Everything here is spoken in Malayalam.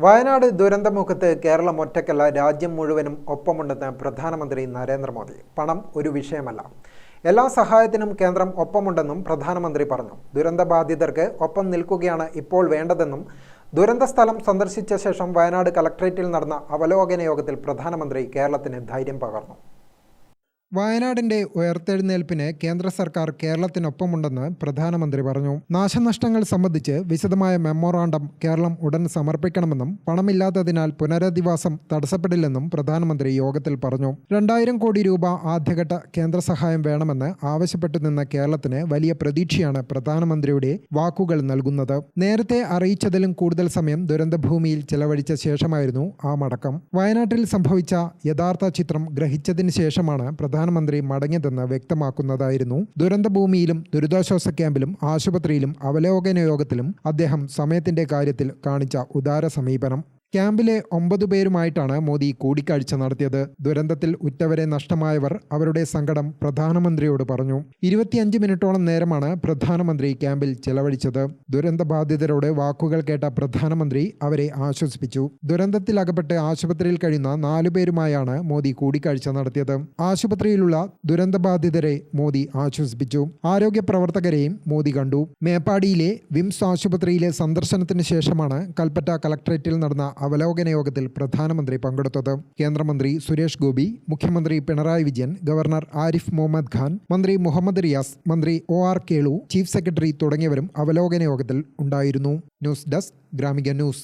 വയനാട് ദുരന്തമുഖത്ത് കേരളം ഒറ്റയ്ക്കല്ല രാജ്യം മുഴുവനും ഒപ്പമുണ്ടെന്ന് പ്രധാനമന്ത്രി നരേന്ദ്രമോദി. പണം ഒരു വിഷയമല്ല. എല്ലാ സഹായത്തിനും കേന്ദ്രം ഒപ്പമുണ്ടെന്നും പ്രധാനമന്ത്രി പറഞ്ഞു. ദുരന്തബാധിതർക്ക് ഒപ്പം നിൽക്കുകയാണ് ഇപ്പോൾ വേണ്ടതെന്നും ദുരന്ത സ്ഥലം സന്ദർശിച്ച ശേഷം വയനാട് കലക്ട്രേറ്റിൽ നടന്ന അവലോകന യോഗത്തിൽ പ്രധാനമന്ത്രി കേരളത്തിന് ധൈര്യം പകർന്നു. വയനാടിന്റെ ഉയർത്തെഴുന്നേൽപ്പിന് കേന്ദ്ര സർക്കാർ കേരളത്തിനൊപ്പമുണ്ടെന്ന് പ്രധാനമന്ത്രി പറഞ്ഞു. നാശനഷ്ടങ്ങൾ സംബന്ധിച്ച് വിശദമായ മെമ്മോറാണ്ടം കേരളം ഉടൻ സമർപ്പിക്കണമെന്നും പണമില്ലാത്തതിനാൽ പുനരധിവാസം തടസ്സപ്പെടില്ലെന്നും പ്രധാനമന്ത്രി യോഗത്തിൽ പറഞ്ഞു. രണ്ടായിരം കോടി രൂപ ആദ്യഘട്ട കേന്ദ്ര സഹായം വേണമെന്ന് ആവശ്യപ്പെട്ടു നിന്ന കേരളത്തിന് വലിയ പ്രതീക്ഷയാണ് പ്രധാനമന്ത്രിയുടെ വാക്കുകൾ നൽകുന്നത്. നേരത്തെ അറിയിച്ചതിലും കൂടുതൽ സമയം ദുരന്തഭൂമിയിൽ ചെലവഴിച്ച ശേഷമായിരുന്നു ആ മടക്കം. വയനാട്ടിൽ സംഭവിച്ച യഥാർത്ഥ ചിത്രം ഗ്രഹിച്ചതിന് ശേഷമാണ് പ്രധാനമന്ത്രി മടങ്ങിയതെന്ന് വ്യക്തമാക്കുന്നതായിരുന്നു. ദുരന്തഭൂമിയിലും ദുരിതാശ്വാസ ക്യാമ്പിലും ആശുപത്രിയിലും അവലോകന യോഗത്തിലും അദ്ദേഹം സമയത്തിന്റെ കാര്യത്തിൽ കാണിച്ച ഉദാര സമീപനം. ക്യാമ്പിലെ ഒമ്പത് പേരുമായിട്ടാണ് മോദി കൂടിക്കാഴ്ച നടത്തിയത്. ദുരന്തത്തിൽ ഉറ്റവരെ നഷ്ടമായവർ അവരുടെ സങ്കടം പ്രധാനമന്ത്രിയോട് പറഞ്ഞു. ഇരുപത്തിയഞ്ച് മിനിറ്റോളം നേരമാണ് പ്രധാനമന്ത്രി ക്യാമ്പിൽ ചെലവഴിച്ചത്. ദുരന്തബാധിതരോട് വാക്കുകൾ കേട്ട പ്രധാനമന്ത്രി അവരെ ആശ്വസിപ്പിച്ചു. ദുരന്തത്തിലകപ്പെട്ട് ആശുപത്രിയിൽ കഴിയുന്ന നാലുപേരുമായാണ് മോദി കൂടിക്കാഴ്ച നടത്തിയത്. ആശുപത്രിയിലുള്ള ദുരന്തബാധിതരെ മോദി ആശ്വസിപ്പിച്ചു. ആരോഗ്യ പ്രവർത്തകരെയും മോദി കണ്ടു. മേപ്പാടിയിലെ വിംസ് ആശുപത്രിയിലെ സന്ദർശനത്തിന് ശേഷമാണ് കൽപ്പറ്റ കളക്ടറേറ്റിൽ നടന്ന അവലോകന യോഗത്തിൽ പ്രധാനമന്ത്രി പങ്കെടുത്തത് കേന്ദ്രമന്ത്രി സുരേഷ് ഗോപി മുഖ്യമന്ത്രി പിണറായി വിജയൻ ഗവർണർ ആരിഫ് മുഹമ്മദ് ഖാൻ മന്ത്രി മുഹമ്മദ് റിയാസ് മന്ത്രി O R Kelu chief secretary തുടങ്ങിയവരും അവലോകന യോഗത്തിൽ ഉണ്ടായിരുന്നു. News desk Gramika news.